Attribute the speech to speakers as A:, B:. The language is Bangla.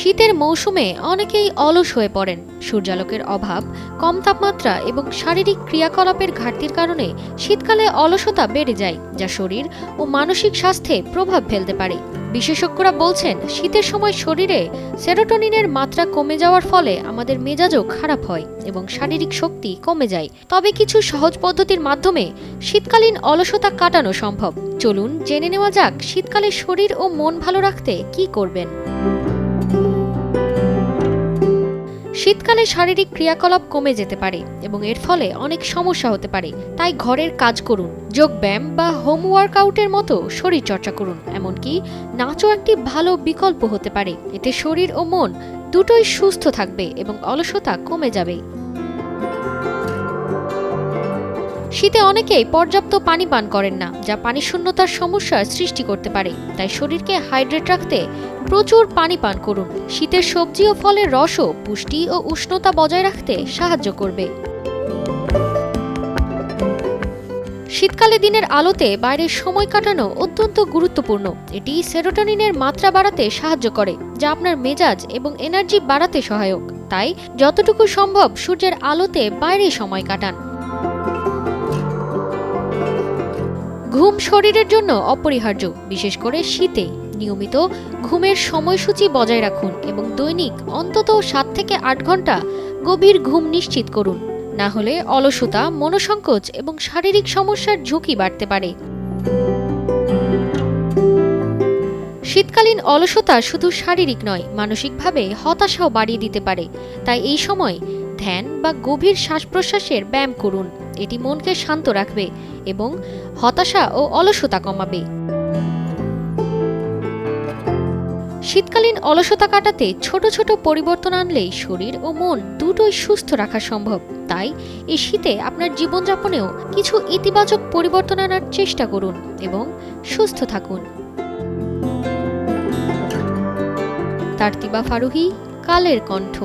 A: শীতের মৌসুমে অনেকেই অলস হয়ে পড়েন। সূর্যালোকের অভাব, কম তাপমাত্রা এবং শারীরিক ক্রিয়াকলাপের ঘাটতির কারণে শীতকালে অলসতা বেড়ে যায়, যা শরীর ও মানসিক স্বাস্থ্যে প্রভাব ফেলতে পারে। বিশেষজ্ঞরা বলছেন, শীতের সময় শরীরে সেরোটোনিনের মাত্রা কমে যাওয়ার ফলে আমাদের মেজাজও খারাপ হয় এবং শারীরিক শক্তি কমে যায়। তবে কিছু সহজ পদ্ধতির মাধ্যমে শীতকালীন অলসতা কাটানো সম্ভব। চলুন জেনে নেওয়া যাক শীতকালে শরীর ও মন ভালো রাখতে কি করবেন। শীতকালে শারীরিক ক্রিয়াকলাপ কমে যেতে পারে এবং এর ফলে অনেক সমস্যা হতে পারে। তাই ঘরের কাজ করুন, যোগ ব্যায়াম বা হোম ওয়ার্কআউটের মতো শরীর চর্চা করুন। এমনকি নাচও একটি ভালো বিকল্প হতে পারে। এতে শরীর ও মন দুটোই সুস্থ থাকবে এবং অলসতা কমে যাবে। শীতে অনেকেই পর্যাপ্ত পানি পান করেন না, যা পানি শূন্যতার সমস্যার সৃষ্টি করতে পারে। তাই শরীরকে হাইড্রেট রাখতে প্রচুর পানি পান করুন। শীতের সবজি ও ফলের রসও পুষ্টি ও উষ্ণতা বজায় রাখতে সাহায্য করবে। শীতকালে দিনের আলোতে বাইরের সময় কাটানো অত্যন্ত গুরুত্বপূর্ণ। এটি সেরোটোনিনের মাত্রা বাড়াতে সাহায্য করে, যা আপনার মেজাজ এবং এনার্জি বাড়াতে সহায়ক। তাই যতটুকু সম্ভব সূর্যের আলোতে বাইরে সময় কাটান। ঘুম শরীরের জন্য অপরিহার্য, বিশেষ করে শীতে। নিয়মিত ঘুমের সময়সূচি বজায় রাখুন এবং দৈনিক অন্তত সাত থেকে আট ঘণ্টা গভীর ঘুম নিশ্চিত করুন। না হলে অলসতা, মনোসংকোচ এবং শারীরিক সমস্যার ঝুঁকি বাড়তে পারে। শীতকালীন অলসতা শুধু শারীরিক নয়, মানসিকভাবে হতাশাও বাড়িয়ে দিতে পারে। তাই এই সময় ধ্যান বা গভীর শ্বাস প্রশ্বাসের ব্যায়াম করুন। এটি মনকে শান্ত রাখবে এবং হতাশা ও অলসতা কমাবে। শীতকালীন অলসতা কাটাতে ছোট ছোট পরিবর্তন আনলেই শরীর ও মন দুটোই সুস্থ রাখা সম্ভব। তাই এই শীতে আপনার জীবনযাপনেও কিছু ইতিবাচক পরিবর্তন আনার চেষ্টা করুন এবং সুস্থ থাকুন। তারতিবা ফারুহি, কালের কণ্ঠ।